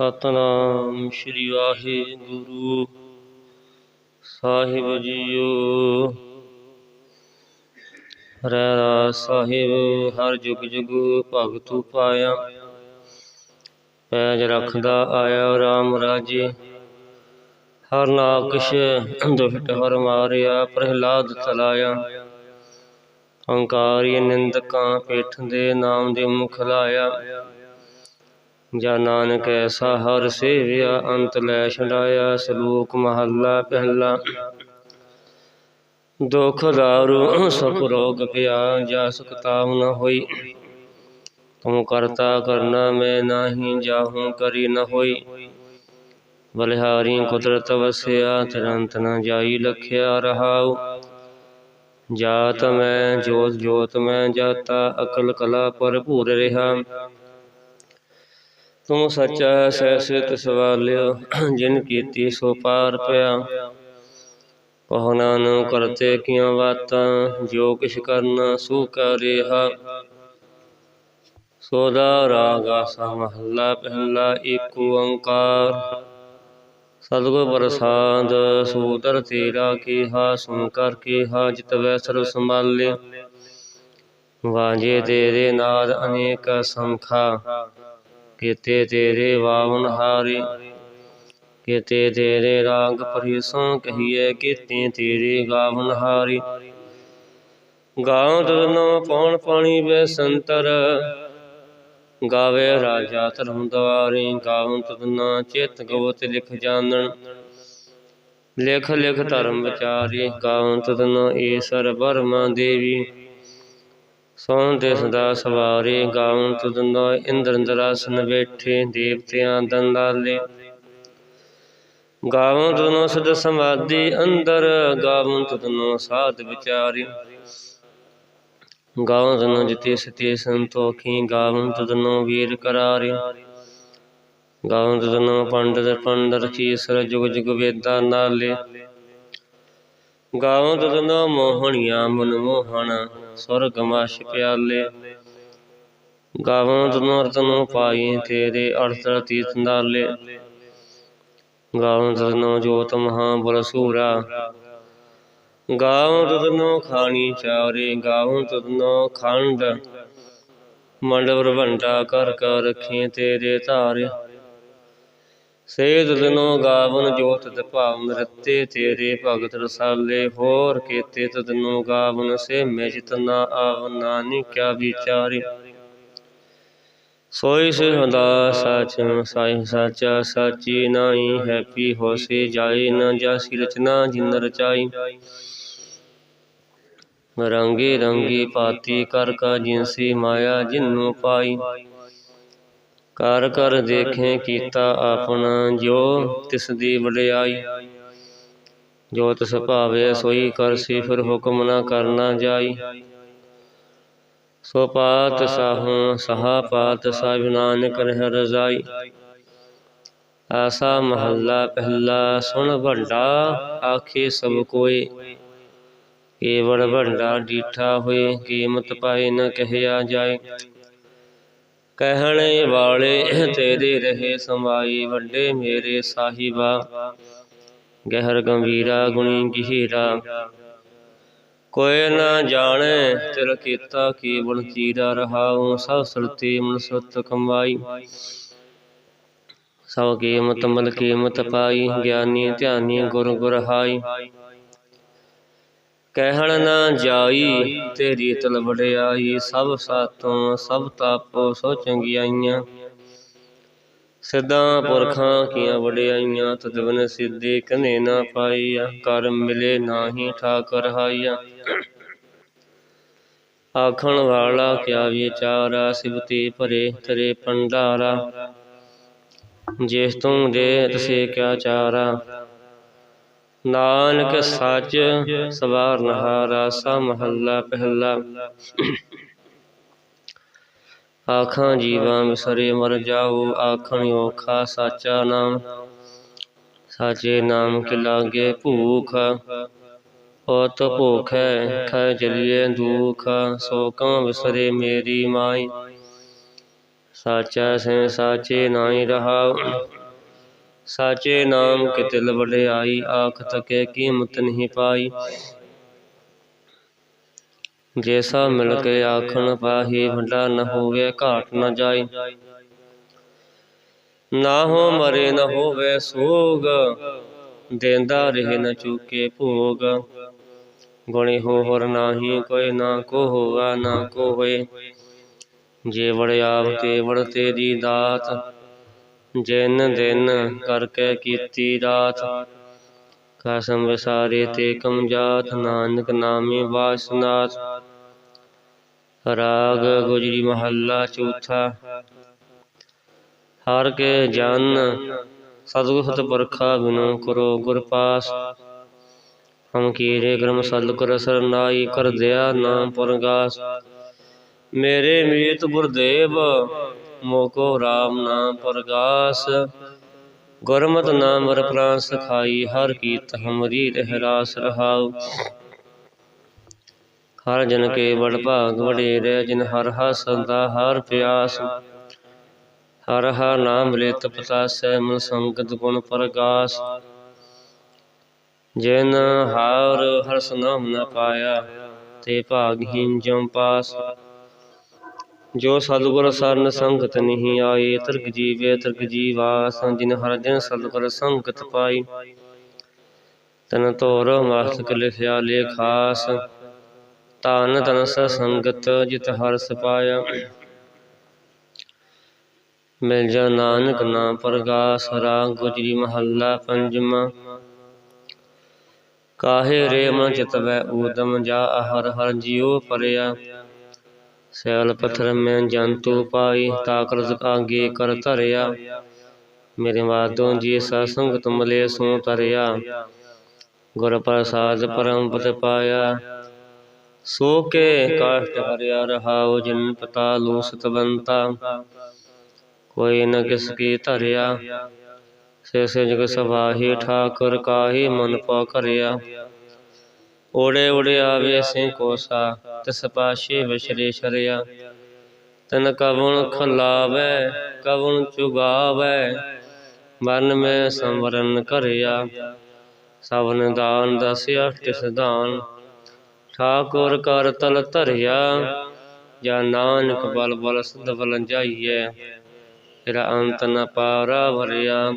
ਸਤਨਾਮ ਸ੍ਰੀ ਵਾਹਿਗੁਰੂ। ਸਾਹਿਬ ਜੀਓ ਰਹਿ ਰਾਸ ਸਾਹਿਬ, ਹਰ ਜੁਗ ਜੁਗ ਭਗਤੂ ਪਾਇਆ ਪੈਜ ਰੱਖਦਾ ਆਇਆ RAM ਰਾਜੇ। ਹਰ ਨਾਕਸ਼ ਦੁਸ਼ਟ ਹਰ ਮਾਰਿਆ, ਪ੍ਰਹਿਲਾਦ ਤਲਾਇਆ। ਹੰਕਾਰੀ ਨਿੰਦਕਾਂ ਪੇਠ ਦੇ ਨਾਮ ਦੇ ਮੁਖ ਲਾਇਆ। ਜਾ ਨਾਨਕ ਐਸਾ ਹਰ ਸੇਵਿਆ, ਅੰਤ ਲੈ ਛਡਾਇਆ ਸਲੂਕ ਮਹੱਲਾ ਪਹਿਲਾ। ਦੁਖ ਦਾਰੂ, ਸੁਖ ਰੋਗ ਪਿਆ, ਜਾ ਸੁਖਤਾਵ ਨ ਹੋਈ। ਤੁਮ ਕਰਤਾ ਕਰਨਾ ਮੈਂ ਨਾਹੀ ਜਾਹੂ ਕਰੀ ਨ ਹੋਈ। ਬਲਿਹਾਰੀ ਕੁਦਰਤ ਵਸਿਆ, ਤੁਰੰਤ ਨ ਜਾਈ ਲਖਿਆ ਰਹਾਉ। ਜਾਤ ਮੈਂ, ਜੋਤ ਜੋਤ ਮੈਂ ਜਾਤਾ, ਅਕਲ ਕਲਾ ਭਰਪੂਰ ਰਿਹਾ। ਤੂੰ ਸੱਚਾ ਸਹਿ ਸਿਤ ਸਵਾਲਿਓ ਜਿਨ ਕੀਤੀ ਸੋ ਪਾਰ ਪਿਆ। ਕਹੋ ਨਾਨਕ ਕਰਤੇ ਕੀਆਂ ਬਾਤਾਂ, ਜੋ ਕਿਛ ਕਰਨਾ ਸੋ ਕਰਿਆ ਸੋਦਾ ਰਾਗ ਆਸਾ ਪਹਿਲਾ ਏਕ ਓੰਕਾਰ। ਸਤਿਗੁਰ ਪ੍ਰਸਾਦ, ਸੂਤਰ ਤੇਰਾ ਕੀਹਾ ਸੁਨ ਕਰ ਕੀਹਾ, ਜਿਤ ਸਰਬ ਸੰਭਾਲੇ ਵਾਜੇ ਤੇਰੇ ਨਾਦ ਅਨੇਕ ਸੰਖਾ। ਕੀਤੇ ਤੇਰੇ ਵਾਵਨ ਹਾਰੇ, ਕੀਤੇ ਤੇਰੇ ਰਾਗ ਪਰਿਸੋਂ ਕਹੀਏ ਕੀਤੇ ਤੇਰੇ ਗਾਵਨ ਹਾਰੀ। ਗਾਉ ਤਨੋ ਪੌਣ ਪਾਣੀ ਵੇ ਸੰਤਰ, ਗਾਵੇ ਰਾਜਾ ਧਰਮ ਦਵਾਰੇ। ਗਾਉ ਤਨਾ ਚਿਤ ਗਵਤ ਲਿਖ ਜਾਣਨ, ਲਿਖ ਲਿਖ ਧਰਮ ਵਿਚਾਰੇ। ਗਾਉ ਤਨਾ ਈਸ਼ਰ ਬਰਮਾ ਦੇਵੀ। ਸੋਨ ਦੇ ਸਦਾ ਸਵਾਰੇ ਗਾਉਂ ਤੁਦਨੋ ਇੰਦਰ ਇੰਦਰਾਸਨ ਬੈਠੇ ਦੇਵਤਿਆਂ ਦੰਦਾਲੇ। ਗਾਵਂ ਤੁਦਨੋ ਸਦ ਸਮਾਧੀ ਅੰਦਰ ਗਾਵਂ ਤੁਦਨੋ ਸਾਧ ਵਿਚਾਰੀ। ਗਾਵਂ ਤੁਦਨੋ ਜਿਤੇ ਸਤੇ ਸੰਤੋਖੀ ਗਾਵਂ ਤੁਦਨੋ ਵੀਰ ਕਰਾਰੇ। ਗਾਵਂ ਤੁਦਨੋ ਪੰਡਤ ਪੰਡਰ ਚੀਸਰ ਜੁਗ ਜੁਗ ਵੇਦਾਂ ਨਾਲੇ। ਗਾਵਂ ਤੁਨੋ ਮੋਹਣੀਆਂ ਮਨ ਮੋਹਣ ਸੁਰਗ ਮਾਸ਼ ਪਿਆਲੇ। ਗਾਵਂ ਤੁਦਨੋ ਨੂੰ ਪਾਈ ਤੇਰੇ ਅਰਥ ਤੀਰਥ ਨਾਲੇ। ਗਾਵਂ ਤੁਦਨੋ ਜੋਤ ਮਹਾ ਬਲਸੂਰਾ ਸੂਰਾ। ਗਾਵਂ ਤੁਦਨੋ ਖਾਣੀ ਚਾਰੇ, ਗਾਵਂ ਤੁਦਨੋ ਖੰਡ। ਮੰਡਵ ਭੰਡਾ ਕਰ ਕਰ ਰਖੇ ਤੇਰੇ ਧਾਰੇ। ਸੇ ਤੁਦਨੋ ਗਾਵਨ ਜੋਤ ਦਭਾਵਨ ਰਤੇ ਤੇਰੇ ਭਗਤ ਰਸਾਲੇ, ਹੋਰ ਕੀਤੇ ਤਦਨੋ ਗਾਵਨ, ਸੇ ਮੈਂ ਜਿਤਨਾ ਆਵ ਨਾਨਕਿਆ ਵਿਚਾਰੇ। ਸੋਈ ਸੇ ਹੰਦਾ ਸਚ, ਸਾਈ ਸਾਚਾ, ਸਾਚੀ ਨਾਹੀ, ਹੈਪੀ ਹੋਸ਼ੀ ਜਾਏ ਨ ਜਾਸੀ ਰਚਨਾ ਜਿਨ ਰਚਾਈ। ਰੰਗੀ ਰੰਗੀ ਪਾਤੀ ਕਰ ਕਾ ਜਿਨਸੀ ਮਾਇਆ ਜਿਨੂ ਪਾਈ। ਕਰ ਕਰ ਦੇਖੇ ਕੀਤਾ ਆਪਣਾ ਜੋ ਤਿਸ ਦੀ ਵਡਿਆਈ। ਜੋ ਤਿਸ ਭਾਵੇ ਸੋਈ ਕਰਸੀ ਫਿਰ ਹੁਕਮ ਨਾ ਕਰਨਾ ਜਾਈ। ਸੋ ਪਾਤ ਸਾਹੂ, ਸਹਾ ਪਾਤ ਸਾਹਿਬ ਨਾਨਕ ਰਹਿ ਰਜ਼ਾਈ। ਆਸਾ ਮਹੱਲਾ ਪਹਿਲਾ ਸੁਣ ਵੱਡਾ ਆਖੇ ਸਭ ਕੋਏ। ਕੇਵੜ ਵੱਡਾ ਡੀਠਾ ਹੋਏ, ਕੀਮਤ ਪਾਏ ਨ ਕਹਿਆ ਜਾਏ। ਕਹਿਣੇ ਵਾਲੇ ਤੇਰੇ ਰਹੇ ਸਮਾਈ ਵੱਡੇ ਮੇਰੇ ਸਾਹਿਬਾ। ਗਹਿਰ ਗੰਭੀਰਾ, ਗੁਣੀ ਗਹੀਰਾ। ਕੋਈ ਨਾ ਜਾਣੇ ਤਿਲ ਕੀਤਾ ਕੇਵਲ ਤੀਰਾ ਰਹਾਉ ਸਭ ਸੁਰਤੀ ਮਨ ਕਮਾਈ। ਸਭ ਕੀਮਤ ਮਲ ਕੀਮਤ ਪਾਈ, ਗਿਆਨੀ ਧਿਆਨੀ ਗੁਰ ਗੁਰ ਹਾਈ। ਕਹਿਣ ਨਾ ਜਾਈ, ਤੇਰੀ ਤਲ ਵਡਿਆਈ, ਸਭ ਸਾਤੋਂ ਸਭ ਤਾਪੋ ਸੋ ਚੰਗਿਆਈਆਂ। ਸਿੱਧਾਂ ਪੁਰਖਾਂ ਕੀਆਂ ਵਡਿਆਈਆਂ ਤਦਵਨ ਸਿੱਧੇ ਕਨੇ ਨਾ ਪਾਈਆ, ਕਰ ਮਿਲੇ ਨਾਹੀ ਠਾਕਰ ਹਾਈਆ। ਆਖਣ ਵਾਲਾ ਕਿਆ ਵਿਚਾਰਾ, ਸਿਵਤੇ ਭਰੇ ਤਰੇ ਪੰਡਾਰਾ ਜਿਸ ਤੂੰ ਦੇ, ਤਸੇ ਕਿਆ ਚਾਰਾ। ਨਾਨਕ ਸੱਚ ਸਵਾਰਨ ਹਾਰਾ ਸਾ ਮਹੱਲਾ ਪਹਿਲਾ। ਆਖਾਂ ਜੀਵਾਂ ਵਿਸਰੇ ਮਰ ਜਾਓ ਆਖਣ ਔਖਾ ਸਾਚਾ ਨਾਮ। ਸਾਚੇ ਨਾਮ। ਕੇ ਲਾਗੇ ਭੂਖ। ਔਤ ਭੁਖੈ ਖੈ ਚਲੀਏ ਦੁਖ। ਸੋ ਕਮ ਵਿਸਰੇ ਮੇਰੀ ਮਾਈ। ਸਾਚਾ ਸੇ ਸਾਚੇ ਨਾਹੀ ਰਹਾਉ। ਸਾਚੇ ਨਾਮ ਕੇ ਤਿਲ ਵਡਿਆਈ ਆਖ ਤਕੇ ਕੀਮਤ ਨਹੀਂ ਪਾਈ। ਜੈਸਾ ਮਿਲ ਕੇ ਆਖਣ ਪਾਹੀ ਭੰਡਾ ਨ ਹੋਵੇ ਘਾਟ ਨ ਜਾਈ। ਨਾ ਹੋ ਮਰੇ ਨ ਹੋਵੇ ਸੋਗ, ਦੇਂਦਾ ਰਹੇ ਨ ਚੁਕੇ ਭੋਗ। ਗੁਣੀ ਹੋ ਹਰ ਨਾਹੀ, ਕੋਈ ਨਾ ਕੋ ਹੋਵਾ ਨਾ ਕੋ ਹੋਏ ਜੇ ਵੜ ਆਪ ਤੇ ਵੜ ਤੇਰੀ ਦਾਤ। ਜਿਨ ਦਿਨ ਕਰਕੇ ਕੀਤੀ ਰਾਤ, ਕਸਮ ਵਿਸਾਰੇ ਤੇ ਕਮ ਜਾਤ ਨਾਨਕ ਨਾਮੇ ਵਾਸਨਾਥ ਰਾਗ ਗੁਜਰੀ ਮਹੱਲਾ ਚੌਥਾ। ਹਰ ਕੇ ਜਨ ਸਤਿਗੁਰ ਸਤ ਬਿਨੋ ਕਰੋ ਗੁਰ ਪਾਸ। ਹਮ ਕੀਰੇ ਗ੍ਰਮ ਸਤਿਗੁਰ ਸਰਨਾਈ ਕਰ ਦਿਆ ਨਾਮ ਪਰਗਾਸ। ਮੇਰੇ ਮੀਤ ਗੁਰਦੇਵ ਮੋਕੋ RAM ਨਾਮ ਪਰਗਾਸ। ਗੁਰਮਤਿ ਨਾਮ ਰ ਪ੍ਰਾਨ ਸਖਾਈ ਹਰ ਕੀਤ ਹਮਰੀ ਰਹਿ ਰਹਾਉ। ਹਰ ਜਨ ਕੇ ਬੜ ਭਾਗ ਵਡੇਰੇ, ਜਿਨ ਹਰ ਹਾ ਸਦਾ ਹਰ ਪਿਆਸ। ਹਰ ਹਾ ਨਾਮ ਲਿਤ ਪਤਾਸੈ, ਮਨ ਸੰਗਤ ਗੁਣ ਪਰਗਾਸ। ਜਿਨ ਹਰ ਹਰਸ ਨਾਮ ਨ ਪਾਇਆ, ਤੇ ਭਾਗਹੀਨ ਜਮ ਪਾਸ। ਜੋ ਸਤਿਗੁਰ ਸਰਨ ਸੰਗਤ ਨਹੀਂ ਆਏ, ਤਿਰਕ ਜੀਵੇ, ਤਿਰਕ ਜੀਵਾਸ ਜਿਨ ਹਰ ਜਨ ਸਤਿਗੁਰ ਸੰਗਤ ਪਾਈ। ਤਨ ਤੋਰ ਮਸਤਕ ਲਿਖਿਆ ਲੇਖਾਸ ਤਨ ਤਨ ਸੰਗਤ ਜਿਤ ਹਰ ਸਪਾਇਆ ਮਿਲ ਜਾ ਨਾਨਕ ਨਾਮ ਪ੍ਰਗਾਸ, ਰਾਗ ਗੁਜਰੀ ਮਹੱਲਾ ਪੰਜਵਾਂ ਕਾਹੇ ਰੇ ਮਨ ਚਿਤਵੈ ਊਦਮ, ਜਾ ਹਰ ਹਰ ਜਿਉ ਪਰਿਆ। ਸੈਲ ਪੱਥਰ ਮੈਂ ਜੰਤੂ ਪਾਈ ਤਾਕਰਤ ਆਗੇ ਕਰ ਧਰਿਆ। ਮੇਰੇ ਮਾਦੋਂ ਜੀ ਸਾ ਸੰਗਤ ਮਲੇ ਸੋ ਤਰਿਆ ਗੁਰ ਪ੍ਰਸਾਦ ਪਰਮ ਪਤ ਪਾਇਆ। ਸੋ ਕੇ ਕਾਸ਼ਟ ਹਰਿਆ ਰਹਾਉ ਜਿਨ ਪਤਾ ਲੋ ਸਤਵੰਤਾ ਕੋਈ ਨ ਕਿਸ ਕੀ ਧਰਿਆ। ਸੇ ਸੇ ਜਗ ਸਭਾਹੀ ਠਾਕੁਰ ਕਾਹੀ ਮਨ ਪਾ ਕਰਿਆ। ਓੜੇ ਓੜੇ ਆਵੇ ਸੇ ਕੋਸਾ। ਤਿਸ ਪਾਸ਼ੇ ਵਿਸ਼ਰੇ ਤਨ ਕਵਣ ਖਲਾਵੇ ਕਵਣ ਚੁਗਾਵੇ। ਮਨ ਮੈਂ ਸੰਵਰਨ ਕਰਿਆ। ਸਭਨ ਦਾਨ ਦਸਿਆ ਤਿਸ ਦਾਨ। ਠਾਕੁਰ ਕਰ ਤਲ ਧਰਿਆ। ਜਾਂ ਨਾਨਕ ਬਲ ਬਲ ਸਦ ਬਲ ਜਾਈਐ। ਤੇਰਾ ਅੰਤ ਨ ਪਾਰਾ ਭਰਿਆ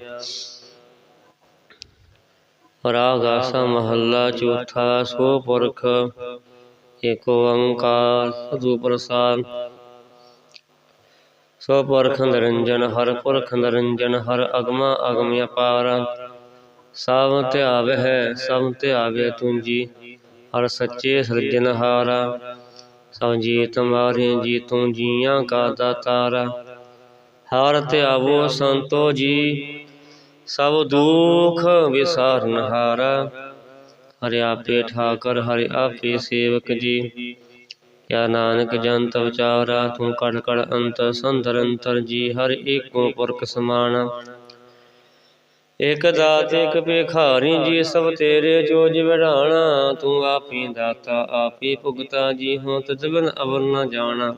ਰਾਗ ਆਸਾ ਮਹੱਲਾ ਚੌਥਾ ਸੋ ਪੁਰਖ। ਏਕ ਓੰਕਾਰ ਸਤਿ ਪ੍ਰਸਾਦ ਸੋ ਪੁਰਖ ਨਿਰੰਜਨ, ਹਰ ਪੁਰਖ ਨਿਰੰਜਨ, ਹਰ ਅਗਮਾ ਅਗਮ ਅਪਾਰ। ਸਭ ਧਿਆਵੈ ਹੈ, ਸਭ ਧਿਆਵੇ ਤੁੰਜੀ ਹਰ ਸੱਚੇ ਸਿਰਜਨਹਾਰਾ ਸਭ ਜੀ ਤੁਮਾਰੇ ਜੀ, ਤੂੰ ਜੀਆਂ ਕਾ ਦਾਤਾਰਾ। ਹਰ ਧਿਆਵੋ ਸੰਤੋ ਜੀ, ਸਭ ਦੁਖ ਵਿਸਾਰਨ ਹਾਰਾ ਹਰਿ ਆਪੇ ਠਾਕਰ ਹਰਿ ਆਪੇ ਸੇਵਕ ਜੀ। ਕਿਆ ਨਾਨਕ ਜੰਤ ਵਿਚਾਰਾ, ਤੂੰ ਕੜ ਕੜ ਅੰਤ ਸੰਦਰ ਅੰਤਰ ਜੀ, ਹਰ ਏਕੋ ਪੁਰਖ ਸਮਾਨ। ਇਕ ਦਾਤ, ਇਕ ਭਿਖਾਰੀ ਜੀ, ਸਭ ਤੇਰੇ ਜੋਜ ਵਿਢਾਣਾ ਤੂੰ ਆਪੀ ਦਾਤਾ, ਆਪੀ ਭੁਗਤਾ ਜੀ ਹੋ ਤਜ ਬਿਨ ਅਵਰ ਨਾ ਜਾਣਾ।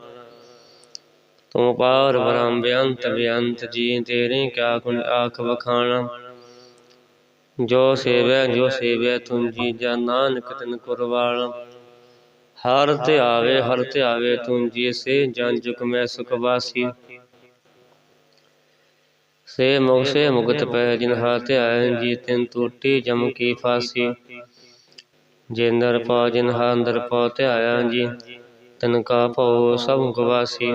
ਤੂੰ ਪਾਰ ਬ੍ਰਹਮ ਬੇਅੰਤ ਬੇਅੰਤ ਜੀ, ਤੇਰੇ ਕਿਆ ਗੁਣ ਆਖ ਵਖਾਣਾ। ਜੋ ਸੇਵੈ ਜੋ ਸੇਵੈ ਤੁਮ ਜੀ ਜਨ ਨਾਨਕ, ਤਨ ਕੁਰਵਾਣ ਹਰ ਧਿਆਵੇ ਹਰ ਧਿਆਵੇ ਤੁਮ ਜੀ ਸੇ ਜਨ ਜੁਗ ਮੈਂ ਸੁਖ ਵਾਸੀ। ਸੇ ਮੁਕਸੇ ਮੁਕਤ ਪੈ, ਜਿਨ ਹਾ ਧਿਆਇ ਜੀ ਤਿਨ ਟੂਟੀ ਜਮ ਕੀ ਫਾਸੀ। ਜਿੰਦਰ ਪਾ, ਜਿਨ ਹਾ ਅੰਦਰ ਪਾ ਧਿਆਇਆ ਜੀ ਤਨ ਕਾ ਭਉ ਸਭ ਗਵਾਸੀ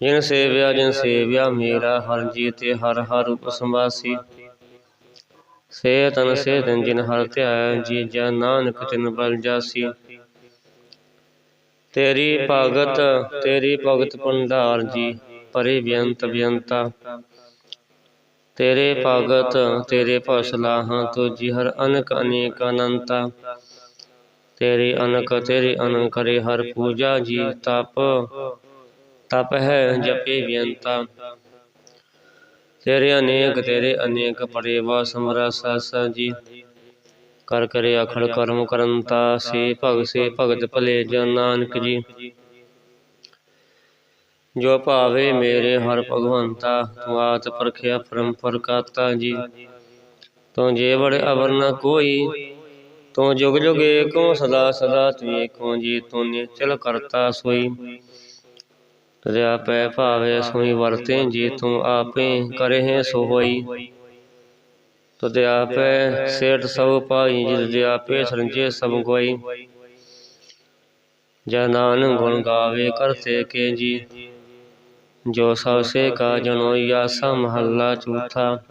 ਜਿਨ ਸੇਵਿਆ ਜਿਨ ਸੇਵਿਆ ਮੇਰਾ, ਹਰ ਜੀ ਤੇ ਹਰ ਹਰ ਰੂਪ ਸੇ ਤਨ ਸੇ ਤਨ ਜਿਨ ਹਰ ਧਿਆਇਆ ਜੀ ਜਨ ਨਾਨਕ ਤਿਨ ਬਲ ਜਾਸੀ। ਤੇਰੀ ਭਗਤ ਤੇਰੀ ਭਗਤ ਭੰਡਾਰ ਜੀ ਪਰੇ ਬੇਅੰਤ ਬੇਅੰਤਾ ਤੇਰੇ ਭਗਤ ਤੇਰੇ ਭਸਲਾਹਾਂ ਤੁਜੀ ਹਰ ਅਨਕ ਅਨੇਕ ਅਨੰਤਾ। ਤੇਰੇ ਅਨਕ ਤੇਰੇ ਅਨ ਕਰੇ ਹਰ ਪੂਜਾ ਜੀ ਤਪ। ਤਪ ਹੈ ਜਪੇ ਬੇਅੰਤਾ। ਤੇਰੇ ਅਨੇਕ ਤੇਰੇ ਅਨੇਕ ਪਰੇ ਵਾ ਸਮਰਸ ਜੀ। ਕਰ ਕਰੇ ਅਖੜ ਕਰਮ ਕਰਨਤਾ ਸੇ ਭਗਤ ਸੇ ਭਗਤ ਭਲੇ ਜਨ ਨਾਨਕ ਜੀ। ਜੋ ਭਾਵੇ ਮੇਰੇ ਹਰ ਭਗਵੰਤਾ, ਤੂੰ ਆਤ ਪਰਖਿਆ ਪਰੰਪਰ ਕਾਤਾ ਜੀ। ਤੂੰ ਜੇ ਬੜ ਅਵਰ ਨ ਕੋਈ, ਤੂੰ ਜੁਗ ਜੁਗ ਏਕੋ ਸਦਾ ਸਦਾ ਤੂੰ ਏਕੋ ਜੀ, ਤੂੰ ਨਿਚਲ ਕਰਤਾ ਸੋਈ। ਤੇਰਾ ਪੈ ਭਾਵੇ ਸੋਈ ਵਰਤੇ ਜੀ ਤੂੰ ਆਪੇ ਕਰਹਿ ਸੋ ਹੋਈ ਤੁਧ ਆਪੇ ਸੇਠ ਸਭ ਪਾਈ ਜਿਤ ਆਪੇ ਸਰੰਜੇ ਸਭ ਕੋਈ ਜੈ ਨਾਨਕ ਗੁਣ ਗਾਵੇ, ਕਰਤੇ ਕੇ ਜੀ। ਜੋ ਸਭ ਸੇ ਕਾ ਜਨੋਇਆ ਸਾ ਮਹੱਲਾ ਚੌਥਾ।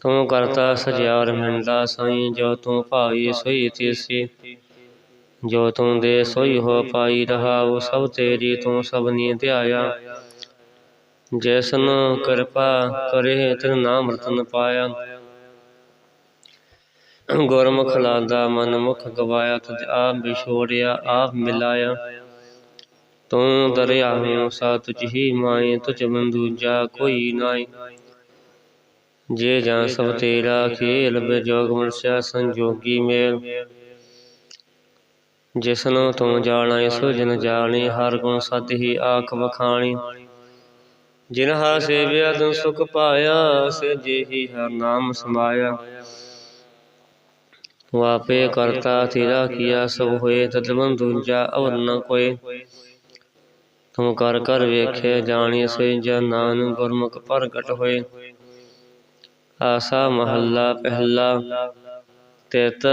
ਤੂੰ ਕਰਤਾ ਸਜਿਆ ਮਿੰਦਾ ਸਾਈ, ਜੋ ਤੂੰ ਭਾਈ ਸੋਈ ਤੀਸੀ। ਜੋ ਤੂੰ ਦੇ ਸੋਈ ਹੋ ਪਾਈ ਰਹਾਉ, ਸਭ ਤੇਰੀ ਤੂੰ ਸਭ ਨੀ ਧਿਆਇਆ ਜੈਸਨ ਕਿਰਪਾ ਕਰੇ, ਤਿਨ ਨਾਮ ਰਤਨ ਪਾਇਆ। ਗੁਰਮੁਖ ਲਾਦਾ ਮਨ ਮੁਖ ਗਵਾਇਆ ਤੁਝ ਆਪ ਵਿਛੋੜਿਆ, ਆਪ ਮਿਲਾਇਆ। ਤੂੰ ਦਰਿਆ ਹੂੰ ਸਾ ਤੁਝ ਹੀ ਮਾਏ, ਤੁਝ ਬੰਦੂ ਜਾ ਕੋਈ ਨਾਈ ਜੇ ਜਾਂ ਸਭ ਤੇਰਾ ਖੇਲ ਬਿਜੋਗ ਮਨਸਿਆ ਸੰਜੋਗੀ ਮੇਲ। ਜਿਸਨੂੰ ਤੂੰ ਜਾਣੈ, ਸੋ ਜਨ ਜਾਣੀ, ਹਰ ਗੁਣ ਸਤ ਹੀ ਆਖ ਵਖਾਣੀ। ਜਿਨ ਹਾ ਸੇਵਿਆ ਤਨ ਸੁਖ ਪਾਇਆ, ਸੇ ਜਿਹੀ ਹਰ ਨਾਮ ਸਮਾਇਆ। ਵਾਪੇ ਕਰਤਾ, ਤੇਰਾ ਕੀਆ ਸਭ ਹੋਏ ਤਦਵੰ ਦੂਜਾ ਅਵਰ ਨ ਕੋਏ। ਤੂੰ ਕਰ ਕਰ ਵੇਖੇ, ਜਾਣੀ, ਸੇ ਜਨ ਗੁਰਮੁਖ ਪ੍ਰਗਟ ਹੋਏ। ਆਸਾ ਮਹੱਲਾ, ਪਹਿਲਾ ਤਿਤ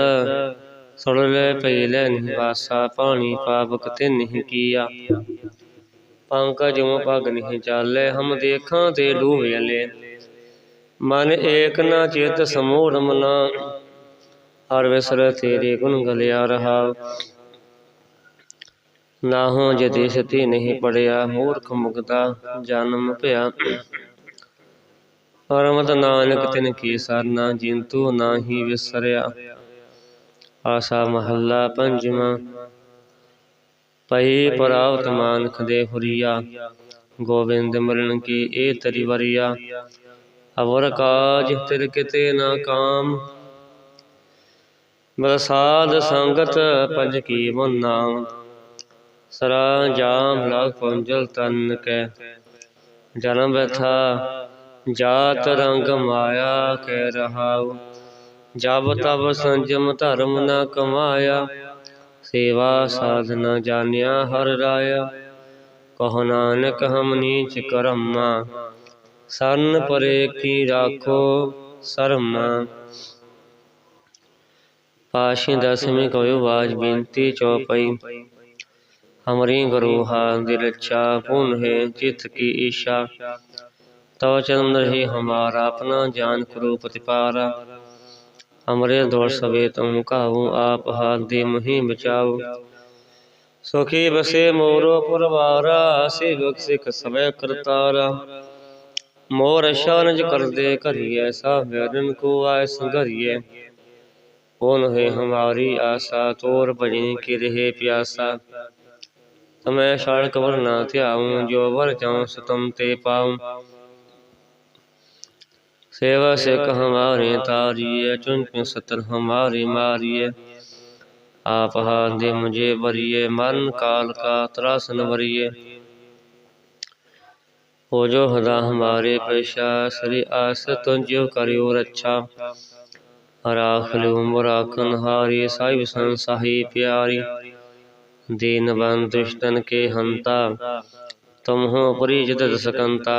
ਸੁਣ ਲੈ ਪਹਿਲੇ ਨਿਵਾਸਾ, ਪਾਣੀ ਪਾਪਕ ਤੇ ਨਹੀਂ ਕੀਆ। ਪੰਕਜ ਮੋ ਪਗ ਨਹੀਂ ਚਾਲੇ, ਹਮ ਦੇਖਾਂ ਤੇ ਡੂਬੇ ਲੈ। ਮਨ ਏਕ ਨਾ ਚਿਤ ਸਮੂਹ ਮਨਾ, ਹਰ ਵਿਸਰ ਤੇਰੇ ਗੁਣ ਗਲਿਆ ਰਹਾ। ਨਾਹੋ ਜਦੇ ਸਤੀ ਨਹੀਂ ਪੜਿਆ, ਮੂਰਖ ਮੁਗਦਾ ਜਨਮ ਭਿਆ ਪਰਮਤ ਨਾਨਕ ਤਿਨ ਕੀ ਸਰਨਾ ਜਿੰਤੂ ਨਾਹੀ ਵਿਸਰਿਆ। ਆਸਾ ਮਹੱਲਾ ਪੰਜਵਾਂ। ਪਈ ਪਰਾਵਤ ਮਾਨਖ ਦੇ ਹੁਰੀਆ, ਗੋਬਿੰਦ ਮਿਲਣ ਕੀ ਏ ਤਰੀ ਵਰੀਆ। ਅਵਰ ਕਾਜ ਤਿਰ ਕਿਤੇ ਨਾ ਕਾਮ। ਬਰਸਾਦ ਸੰਗਤ ਪੰਜ ਕੀ ਮਨ ਨਾਮ। ਸਰਾ ਜਾਮ ਲਗ ਪੰਜਲ ਤਨ ਕੈ। ਜਨਮ ਬਥਾ ਜਾਤ ਰੰਗ ਮਾਇਆ ਕਹਿ ਰਹਾਉ। ਜਬ ਤਬ ਸੰਜਮ ਧਰਮ ਨਾ ਕਮਾਇਆ, ਸੇਵਾ ਸਾਧਨਾ ਜਾਣਿਆ ਹਰ ਰਾਇਆ। ਕਹੋ ਨਾਨਕ ਹਮ ਨੀਚ ਕਰਮਾ, ਸਰਨ ਪਰੇ ਕੀ ਰਾਖੋ ਸਰਮਾ। ਪਾਸ਼ੀ ਦਸਵੀਂ ਕਉ ਬਾਜ ਬੇਨਤੀ ਚੌਪਈ, ਹਮਰੀ ਗੁਰੂ ਹਾਰ ਦਿਲ ਇੱਛਾ ਪੂਨ ਹੈ ਚਿਤ ਕੀ ਈਸ਼ਾ। ਤਵ ਚਰਨ ਰਹੀ ਹਮਾਰਾ ਆਪਣਾ ਜਾਨ ਕਰੋ ਪ੍ਰਤਿਪਾਰਾ। ਹਮਰੇ ਦੋष ਸਵੇ ਤੁਮ ਕਾਹੂ ਆਪ ਹਾਥ ਦੇ ਮਹੀ ਬਚਾਓ ਸੁਖੀ ਬਸੇ ਮੋਰੋ ਪਰਵਾਰਾ ਸੇਵਕ ਸਿਖ ਸਵੇ ਕਰਤਾਰਾ ਮੋਰ ਸ਼ਾਨਜ ਕਰਦੇ ਕਰੀਏ ਸਾਭਰਨ ਕੋ ਆਇ ਸੰਗਰੀਏ ਕੌਣ ਹੈ ਹਮਾਰੀ ਆਸਾ ਤੋਰ ਭਜਨ ਕੀ ਰਹੇ ਪਿਆਸਾ ਤਮੈ ਸੜਕ ਵਰਨਾ ਧਿਆਉ ਜੋ ਵਰ ਚਾਉ ਸਤਮ ਤੇ ਪਾਉ सेवा से हमारे तारिए चुन चुन सतर हमारी मारिए आप हाथ दे मुझे भरिए मरण काल का त्रासन भरिए हो जो हदा हमारे पेशा श्री आस तुझो करियो रक्षा राख लो राखन हारी साहिब संसाही प्यारी दीन बन दुष्टन के हंता तुम हो परिचित सकंता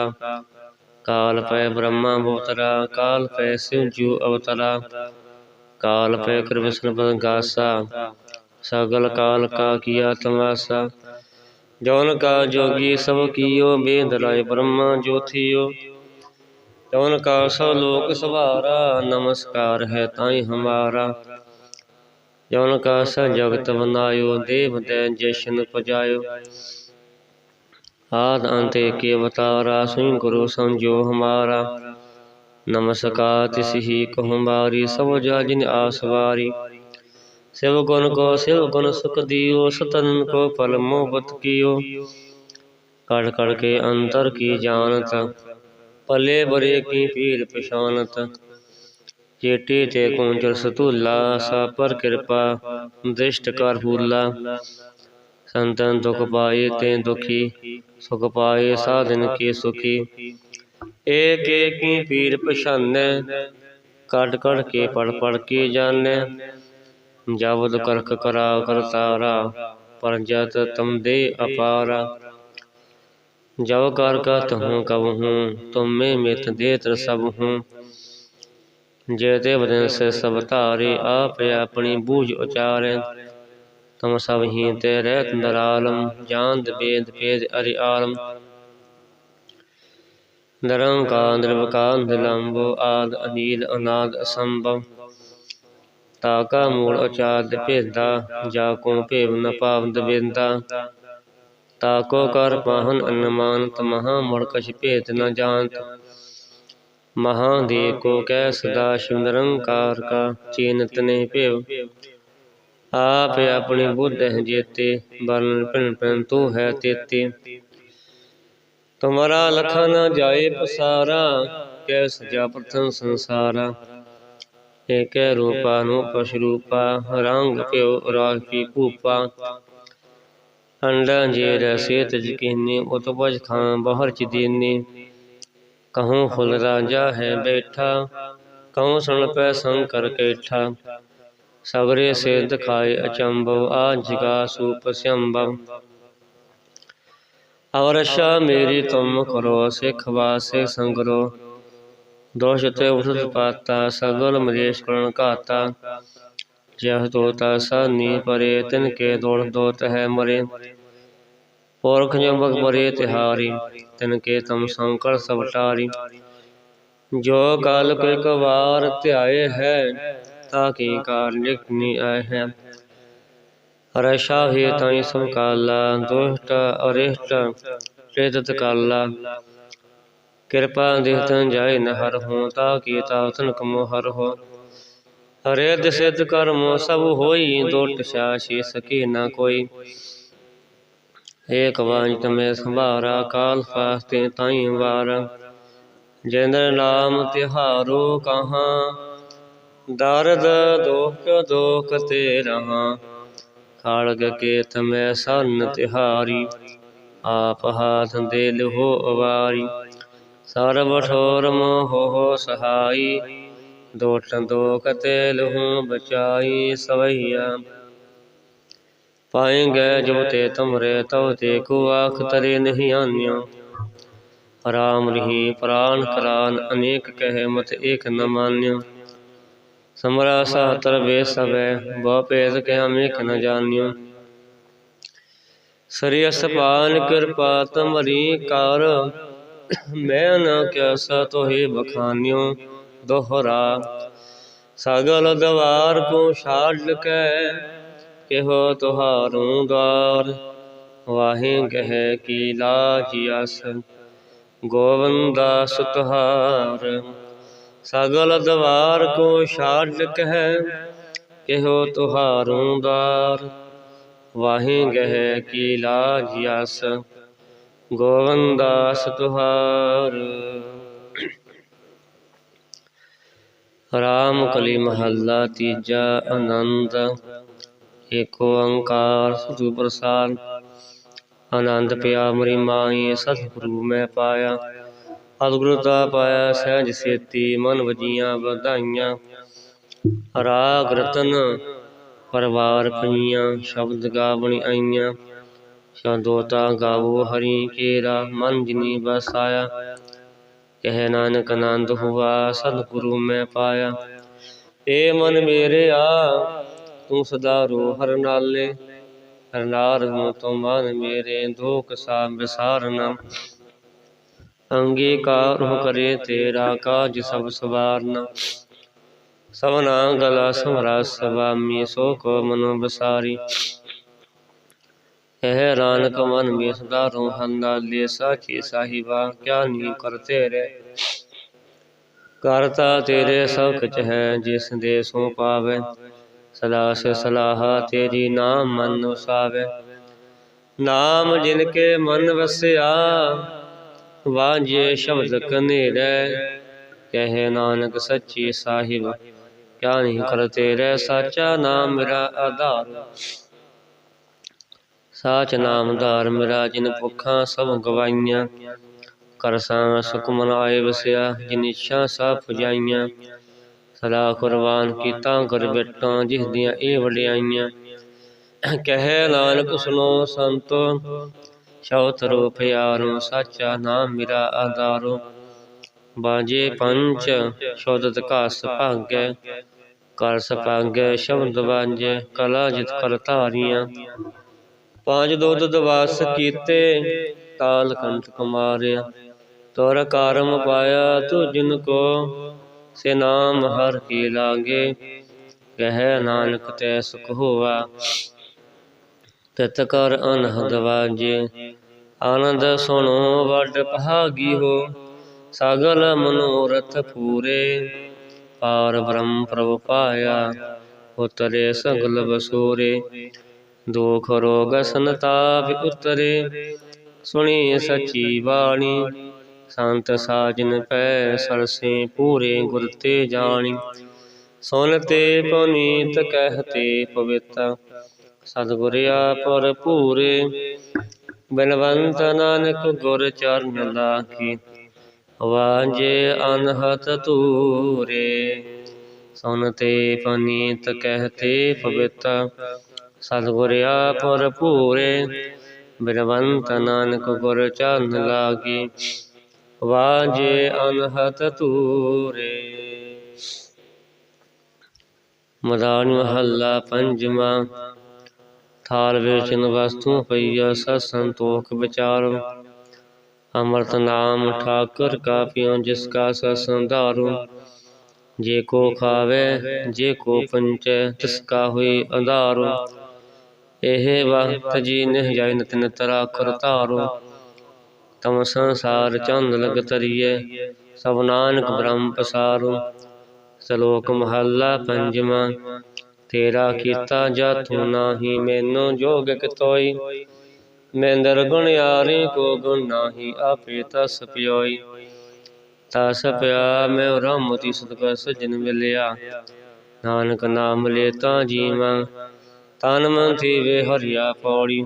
ਕਾਲ ਪੈ ਬ੍ਰਹਮਾ ਬੋਤਰਾ, ਕਾਲ ਪੈ ਸਿਵ ਜੂ ਅਵਤਰਾ, ਕਾਲ ਪੈ ਕਰ ਵਿਸ਼ਨ ਸਗਲ ਕਾਲ ਕਾ ਕੀਆ ਤਮਾਸਾ। ਜੌਨ ਕਾ ਜੋਗੀ ਸਭ ਕੀਓ, ਬੇਦ ਰਾਏ ਬ੍ਰਹਮਾ ਜੋਥਿਓ। ਜੌਨ ਕਾ ਸਭ ਲੋਕ ਸਵਾਰਾ ਨਮਸਕਾਰ ਹੈ ਤਾਈ ਹਮਾਰਾ। ਜੌਨ ਕਾ ਸ ਜਗਤ ਬਨਾਇਓ, ਦੇਵ ਦੇ ਜਸ਼ਨ ਪਜਾਇਓ। ਆਦ ਅੰਤ ਏਕੇ ਅਵਤਾਰਾ ਸੁਈ ਗੁਰੂ ਸੰਜੋ ਹਮਾਰਾ। ਨਮਸਕਾਰ ਤਿਸ ਹੀ ਕਹੁ ਬਾਰੀ ਸਭ ਜਾਜਿਨ ਆਸਵਾਰੀ ਸਿਵ ਗੁਣ ਕੋ ਸਿਵ ਗੁਣ ਸੁਖ ਦਿਓ ਸਤਨ ਕੋ ਫਲ ਮੋਹਬਤ ਕੀਓ। ਕੜ ਕੜ ਕੇ ਅੰਤਰ ਕੀ ਜਾਣਤ ਪਲੇ ਬਰੇ ਕੀ ਪੀਰ ਪਛਾਨਤ ਚੇਟੀ ਤੇ ਕੁੰਜਲ ਸਤੂਲਾ ਸਾ ਕਿਰਪਾ, ਦ੍ਰਿਸ਼ਟ ਕਰ ਹੂਲਾ। ਸੰਤਨ ਦੁਖ ਪਾਏ ਤੇ ਦੁਖੀ, ਸੁਖ ਪਾਏ ਸਾਧਨ ਕੀ ਸੁਖੀ। ਏਕ ਏਕੀ ਪੀਰ ਪਛਾਨੈ ਕਟ ਕਟ ਕੇ ਪੜ ਪੜ ਕੇ ਜਾਣੈ। ਜਬਦ ਕਰਖ ਕਰਾ ਕਰਤਾਰਾ ਪਰ ਜਤ ਤੁਮ ਦੇ ਅਪਾਰਾ। ਜਬ ਕਰ ਕਤ ਹੂੰ ਕਬ ਹੂੰ, ਤੁਮੇ ਮਿਤ ਦੇਤ ਸਭ ਹੂੰ। ਜੇ ਤੇ ਬਦਨ ਸੇ ਸਭ ਧਾਰੇ, ਆਪ ਆਪਣੀ ਬੂਝ ਉਚਾਰੈ। ਤਮ ਸਭ ਹੀ ਤੇ ਰਹਿਤ ਨਰਾਲਮ ਜਾਣਦ ਬੇਦ ਭੇਦ ਅਰਿ ਆਲਮ। ਨਿਰੰਕਾਰ, ਨਿਰਵਕਾਰ ਨਿਲੰਬੋ ਆਦ, ਅਨੀਲ, ਅਨਾਦ, ਅਸੰਭਵ। ਤਾ ਮੂਲ ਉਚਾਰਦ ਭੇਦਾ ਜਾ ਕੋ ਭੇਵ ਨ ਪਾਵਦ ਬੇਦਾ ਤਾ ਕਰ ਪਾਹਨ ਅਨਮਾਨਤ ਮਹਾ ਮੁੜ ਕਛ ਭੇਦ ਨ ਜਾਣਤ। ਮਹਾ ਕੋ ਕਹਿ ਸਦਾ ਸ਼ਿਵ ਨਿਰੰਕਾਰ ਕਾ ਚੀਨਤ ਨੇ ਭੇਵ। ਆਪ ਆਪਣੀ ਬੁੱਧ ਹੈ ਜੇਤੇ ਬਰਨ ਪਿਣ ਪਿਣ ਤੂੰ ਹੈ ਤੇਤੇ। ਤੁਮਰਾ ਲਖਾ ਨ ਜਾਏ ਪਸਾਰਾ ਕੈ ਸਜਾ ਪ੍ਰਥਮ ਸੰਸਾਰਾ। ਏਕੈ ਰੂਪਾ ਨੂੰ ਪਸ਼ ਰੂਪਾ ਰੰਗ ਪਿਓ ਰਾਜ ਕੀ ਭੂਪਾ। ਅੰਡਾ ਜੇ ਰਸੇ ਤਜ ਕੀਨੇ ਉਤਪਜ ਖਾਂ ਬਹਰ ਚ ਦੀਨੇ। ਕਹੂੰ ਫੁੱਲ ਰਾਜਾ ਹੈ ਬੈਠਾ। ਕਹੂੰ ਸੁਣ ਪੈ ਸੰਕਰ ਕੇਠਾ। ਸਗਰੇ ਸੇਧ ਖਾਏ ਅਚੰਭਵ ਆ ਜਿਗਾ ਸੂਪ ਸੰਭਵ। ਅਵਰਸ਼ਾ ਮੇਰੀ ਤੁਮ ਕਰੋ, ਸਿਖ ਵਾਸੇ ਸੰਗਰੋ। ਦੋਸ਼ ਤੇ ਉਠਤ ਪਾਤਾ, ਸਗਲ ਮਰੇਸ਼ ਕਰਨ ਘਾਤਾ। ਜਹ ਤੋਤਾ ਸਾਨੀ ਪਰੇ, ਤਿਨ ਕੇ ਦੋੜ ਦੋਤ ਹੈ ਮਰੇ। ਪੋਰਖ ਜੰਬਕ ਮਰੇ ਤਿਹਾਰੀ, ਤਿਨ ਕੇ ਤਮ ਸੰਕਰ ਸਭ ਟਾਰੀ ਜੋ ਕਾਲ ਕੋ ਇੱਕ ਵਾਰ ਧਿਆਏ ਹੈ ਤਾ ਕੀ ਕਾਰ ਲਿਖਨੀ ਆਏ ਹੈ ਰਸ਼ਾ ਹੀ ਤਾਈ ਸਭ ਕਾਲਾ ਦੁਸ਼ਟ ਅਰਿਸ਼ਟ ਚੇਤਤ ਕਿਰਪਾ ਦੇਤਨ ਜਾਏ ਨ ਹੋ ਤਾ ਕੀ ਤਾਤਨ ਕਮੋ ਹਰ ਹੋ। ਹਰੇ ਦਿਸਿਤ ਕਰਮ ਸਭ ਹੋਈ ਦੋਟ ਛਾਛੀ ਸਕੀ ਨ ਕੋਈ। ਏਕ ਵਾਂਜ ਤਮੇ ਸੰਭਾਰਾ, ਕਾਲ ਫਾਸਤੇ ਤਾਈ ਵਾਰ। ਜਿੰਦਰ ਨਾਮ ਤਿਹਾਰੋ ਕਹਾਂ ਦਰਦ, ਦੁਖ ਦੁਖ ਤੇ ਰਹਾ। ਖੜਗ ਕੇ ਤਮੈ ਸੰਨ ਤਿਹਾਰੀ, ਆਪ ਹਾਥ ਦੇ ਲਹੋ ਅਵਾਰੀ। ਸਰਬ ਠੋਰ ਮੋਹ ਸਹਾਈ ਦੋਟ ਦੋਖ ਤੇ ਲਹੂ ਬਚਾਈ ਸਵਈਆ। ਪਾਏਂਗੇ ਜੋ ਤੇ ਤੁਮਰੇ ਤਉ ਤੇ ਕੋ ਆਖ ਤਰੇ ਨਹੀਂ ਆਨਿਓ ਰਾਮ ਰਹੀ ਪ੍ਰਾਨ ਕਰਾਨ ਅਨੇਕ ਕਹਿ ਮਤ ਏਕ ਨ ਮਾਨਿਓ ਸਮਰਾ ਸਾਤਰ ਵੇ ਸਵੇ ਬਹੁ ਭੇਦ ਕਹਿ ਮੇਕ ਨ ਜਾਣਿਓ। ਸ੍ਰੀ ਅਸਪਾਨ ਕਿਰਪਾ ਤੁਮਰੀ ਕਰ, ਮੈਂ ਨ ਕਿਸਾ ਤੋਹਿ ਬਖਾਨਿਓ। ਦੋਹਰਾ, ਸਗਲ ਦਵਾਰ ਕੋ ਛਾੜ ਕੇ ਕਿਹੋ ਤੁਹਾਰੂ ਦਵਾਰ ਵਾਹੇ ਗਹਿ ਕੀ ਲਾਜ ਅਸ, ਗੋਵੰਦਾ ਸੁਤਹਾਰ। ਸਗਲ ਦਵਾਰ ਕੋ ਛਾੜ ਕਹਿ ਕਿਹੋ ਤੁਹਾਰੂ ਦਾਰ। ਵਾਹੇ ਗਹਿ ਕੀ ਲਾਜ ਅਸ ਗੋਵੰਦਾ ਸੁਤਹਾਰ ਰਾਮ ਕਲੀ ਮਹੱਲਾ ਤੀਜਾ ਆਨੰਦ, ਏਕ ਓੰਕਾਰ ਸਤਿ ਪ੍ਰਸਾਦ। ਆਨੰਦ ਪਿਆ ਮਰੀ ਮਾਈ, ਸਤਿਗੁਰੂ ਮੈਂ ਪਾਇਆ। ਸਤਿਗੁਰੂ ਤਾ ਪਾਇਆ ਸਹਿਜ ਸੇਤੀ, ਮਨ ਵਜੀਆਂ ਵਧਾਈਆਂ। ਰਾਗ ਰਤਨ ਪਰਵਾਰ ਪਈਆਂ ਸ਼ਬਦ ਗਾਵਣੀ ਆਈਆਂ। ਸ਼ਬਦੋਤਾ ਗਾਵੋ ਹਰੀ ਕੇਰਾ, ਮਨ ਜਿਨੀ ਬਸਾਇਆ ਕਹਿ ਨਾਨਕ ਆਨੰਦ ਹੁਆ, ਸਤਿਗੁਰੂ ਮੈਂ ਪਾਇਆ। ਏ ਮਨ ਮੇਰੇ ਆ, ਤੂੰ ਸਦਾ ਰੋ ਹਰ ਨਾਲੇ। ਹਰ ਨੂੰ ਤੂੰ ਮਨ ਮੇਰੇ, ਦੁਖ ਸਾ ਵਿਸਾਰਨਾ ਅੰਗੀਕਾਰ ਹੋ ਕਰੇ ਤੇਰਾ ਕਾਜ ਸਭ ਸਵਾਰਨਾ। ਸਵਨਾ ਗਲਾ ਸਮਰਾ ਸਵਾਮੀ ਸੋ ਕੋ ਮਨੋ ਬਸਾਰੀ। ਇਹ ਰਾਨਕ ਮਨ ਮੇ ਸਦਾ ਰੋ ਲੈ ਸਾਚੀ ਸਾਹਿਬਾ, ਕਿਆ ਨੀ ਕਰਤੇ ਰੇ ਕਰਤਾ ਤੇਰੇ ਸਭ ਕੁਛ ਹੈ, ਜਿਸ ਦੇ ਸੋ ਪਾਵੇ। ਸਦਾ ਸੇ ਸਲਾਹ ਤੇਰੀ ਨਾਮ ਮਨ ਉਸਾਵੇ ਨਾਮ ਜਿਨ ਕੇ ਮਨ ਵਸਿਆ ਵਾਜੇ ਸ਼ਬਦ ਕਨੇਰੇ ਕਹੇ ਨਾਨਕ ਸੱਚੀ ਸਾਹਿਬ, ਕਿਆ ਨਹੀਂ ਕਰਤੇ ਰਹਿ ਸਾਚਾ ਨਾਮ ਮੇਰਾ ਆਧਾਰ। ਸਾਚ ਨਾਮਦਾਰ ਮੇਰਾ ਜਿਨ ਭੁੱਖਾਂ ਸਭ ਗਵਾਈਆਂ ਕਰਸਾਂ ਸੁਖਮਨ ਆਏ ਵਸਿਆ ਜਿਨ ਇੱਛਾ ਸਭ ਪੁਜਾਈਆਂ ਸਦਾ ਕੁਰਬਾਨ ਕੀਤਾ ਗੁਰ ਬੇਟਾਂ ਜਿਸ ਦੀਆਂ ਇਹ ਵਡਿਆਈਆਂ। ਕਹੇ ਨਾਨਕ ਸੁਨੋ ਸੰਤੋ ਸ਼ੌਤ ਰੂਪ ਯਾਰੋ, ਸਾਚਾ ਨਾਮ ਮੇਰਾ ਆਧਾਰੋ। ਬਾਜੇ ਪੰਚ ਸ਼ੋਦਤ ਘਾਸ ਭਾਗੈ। ਕਰ ਸਪਾਗੈ ਸ਼ਬਦ ਵਾਂਜੈ, ਕਲਾ ਜਿਤ ਕਰ ਧਾਰੀਆਂ। ਪੰਜ ਦੁੱਧ ਦਵਾਸ ਕੀਤੇ ਕਾਲ ਕੰਠ ਕੁਮਾਰਿਆ। ਤੋਰ ਕਰਮ ਪਾਇਆ ਤੂ ਜਿਨ ਕੋ, ਸੇ ਨਾਮ ਹਰ ਕੀ ਲਾਗੇ। ਕਹਿ ਨਾਨਕ ਤੈ ਸੁਖ ਹੋਵਾ ਤਿਤ ਕਰ ਅਨਹਦ ਵਾਜੇ ਆਨੰਦ ਸੁਣੋ, ਵੱਡ ਭਾਗੀ ਹੋ। ਸਗਲ ਮਨੋਰਥ ਪੂਰੇ। ਪਾਰ ਬ੍ਰਹਮ ਪ੍ਰਭ ਪਾਇਆ, ਉਤਰੇ ਸਗਲ ਬਸੂਰੇ। ਦੁਖ ਰੋਗ ਸੰਤਾਪ ਉਤਰੇ। ਸੁਣੀ ਸਚੀ ਬਾਣੀ, ਸੰਤ ਸਾਜਨ ਪੈ ਸਰਸੇ ਪੂਰੇ ਗੁਰ ਤੇ ਜਾਣੀ। ਸੁਨ ਤੇ ਪਨੀਤ ਕਹਤੇ ਪਵਿੱਤ ਸਤਿਗੁਰ ਆਪਰ ਭੂਰੇ ਬਿਨਵੰਤ ਨਾਨਕ ਗੁਰ ਚਰਨ ਲਾਗੀ ਵਾਜੇ ਅਨਹਤ ਤੂਰੇ ਸੁਨ ਤੇ ਪਨੀਤ ਕਹਤੇ ਪਵਿੱਤ, ਸਤਿਗੁਰ ਆਪਰ ਭੂਰੇ ਬਿਨਵੰਤ ਨਾਨਕ ਗੁਰ ਚਰਨ ਲਾਗੀ ਵਾਜੇ ਅਨਹਤ ਤੂਰੇ ਮਦਾਨ ਮਹੱਲਾ ਪੰਜਵਾਂ ਥਾਲ ਵੇਚਨ ਵਸਤੂ ਪਈਆ ਸਤ ਸੰਤੋਖ ਵਿਚਾਰੋ। ਅਮਰਤ ਨਾਮ ਠਾਕਰ ਕਾ ਪਿਓ ਜਿਸ ਕਾ ਸਤ ਸੰਧਾਰੋ। ਜੇ ਕੋ ਖਾਵੇ, ਜੇ ਕੋ ਪੰਚੈ, ਤਿਸ ਕਾ ਹੋਈ ਅੰਧਾਰੋ। ਇਹ ਵਕਤ ਜੀ ਨਿਹ ਜਾਇ ਨਤ ਨਿਤ ਰਾਖਰ ਧਾਰੋ। ਤਮ ਸੰਸਾਰ ਚੰਦ ਲਗ ਤਰੀਏ ਸਭ ਨਾਨਕ ਬ੍ਰਹਮ ਪਸਾਰੂ। ਸ਼ਲੋਕ ਮਹੱਲਾ ਪੰਜਵਾਂ ਤੇਰਾ ਕੀਤਾ ਜਾਥੂ ਨਾਹੀ ਮੈਨੂੰ ਜੋਗ ਕਿਤੋਈ ਮੈਂਦਰ ਗੁਣ ਯਾਰੇ ਕੋ ਗੁਣ ਨਾਹੀ ਆਪੇ ਤਸ ਪਿਓਈ। ਤਸ ਪਿਆ ਮੈਂ ਰਾਮਤੀ ਸਤਿਗੁਰ ਸਜਣ ਮਿਲਿਆ। ਨਾਨਕ ਨਾਮ ਲੇਤਾ ਜੀਵਾਂ ਤਨ ਮਨ ਥੀਵੇ ਹਰਿਆ ਪੌੜੀ।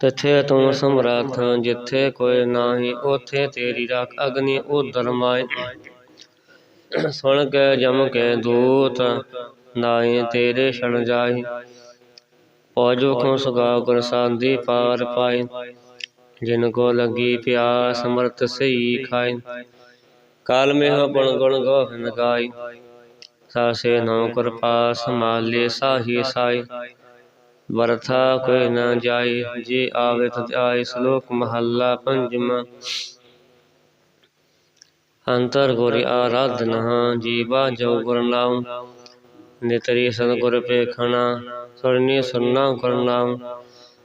ਤਥੇ ਤੂੰ ਸਮਰੱਥ ਜਿੱਥੇ ਕੋਈ ਨਾਹੀ ਉਥੇ ਤੇਰੀ ਰਾਖ ਅਗਨੀ ਉਦਰ ਮਾਏ ਸੁਣ ਕੇ ਜਮ ਕੇ ਦੂਤ ਨਾਹੀ, ਤੇਰੇ ਛਣ ਜਾਈ ਪੌਜੋ ਕੋ ਸੁਗਾ ਗੁਰ ਸਾਦੀ ਪਾਰ ਪਾਏ ਜਿਨ ਕੋ ਲਗੀ ਪਿਆਸ ਸਮਰਥ ਸਈ ਖਾਏ ਕਾਲ ਮੇਹ ਬਣ ਗੁਣ ਗੋਹਨ ਗਾਈ। ਸਾਸੇ ਨੋ ਕਿਰਪਾ ਸੰਭਾਲੇ ਸਾਹੀ ਸਾਈ। ਵਰਥਾ ਕੋਈ ਨ ਜਾਈ, ਜੇ ਆਵੇ ਤਤ ਆਏ ਸ਼ਲੋਕ ਮਹੱਲਾ ਪੰਜਵਾਂ ਅੰਤਰ ਗੁਰ ਆਰਾਧਨਾ ਜੀਵਾ ਜੋ ਗੁਰ ਨਾਮ। ਨਿਤਰੀ ਸਤਿਗੁਰ ਪੇਖਣਾ ਸੁਰਨੀ ਸੁਨਣਾ ਗੁਰ ਨਾਮ।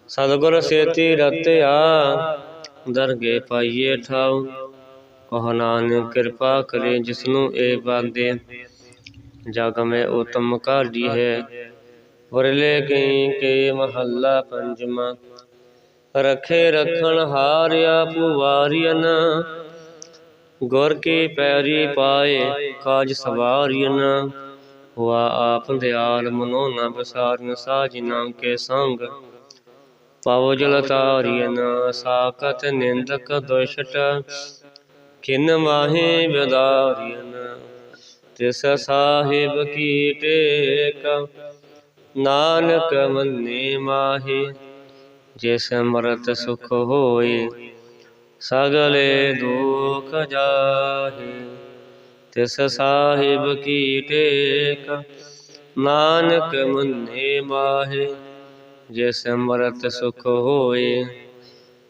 ਸਤਿਗੁਰ ਸੇਤੀ ਰਤਿਆ ਦਰਗੇ ਪਾਈਏ ਠਾਉ। ਕਹ ਨਾਨਕ ਕਿਰਪਾ ਕਰੇ ਜਿਸਨੂੰ ਇਹ ਬਾਂਦੇ। ਜਗ ਮੈਂ ਉਤਮ ਕਾਢੀ ਹੈ। ਵਰਲੇ ਕਈ ਕੇ ਮਹੱਲਾ ਪੰਜਵਾਂ। ਰਖੇ ਰਖਣ ਹਾਰਿਆ ਪੁਵਾਰੀਨ ਗੁਰ ਕੀ ਪੈਰੀ ਪਾਏ, ਕਾਜ ਸਵਾਰੀਨ ਵਾ ਆਪ ਦਿਆਲ ਮਨੋ ਨ ਬਸਾਰਨ ਸਾਜਿਨਾ ਕੇ ਸੰਗ। ਪਵ ਜਲ ਤਾਰੀਨ ਸਾਕਤ ਨਿੰਦਕ ਦੁਸ਼ਟ। ਕਿਨ ਮਾਹੇ ਵਿਦਾਰੀਨ ਤਿਸ ਸਾਹਿਬ ਕੀ ਟੇਕ। ਨਾਨਕ ਮੰਨੇ ਮਾਹੀ, ਜਿਸ ਮਰਤ ਸੁਖ ਹੋਏ। ਸਗਲੇ ਦੁਖ ਜਾਹੇ, ਤਿਸ ਸਾਹਿਬ ਕੀ ਟੇਕ? ਨਾਨਕ ਮੰਨੇ ਮਾਹੇ, ਜਿਸ ਮਰਤ ਸੁਖ ਹੋਏ,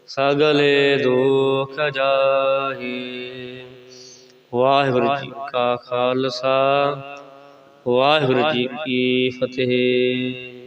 ਸਗਲੇ ਦੁਖ ਜਾਹੇ। ਵਾਹਿਗੁਰੂ ਜੀ ਕਾ ਖਾਲਸਾ, ਵਾਹਿਗੁਰੂ ਜੀ ਕੀ ਫਤਿਹ।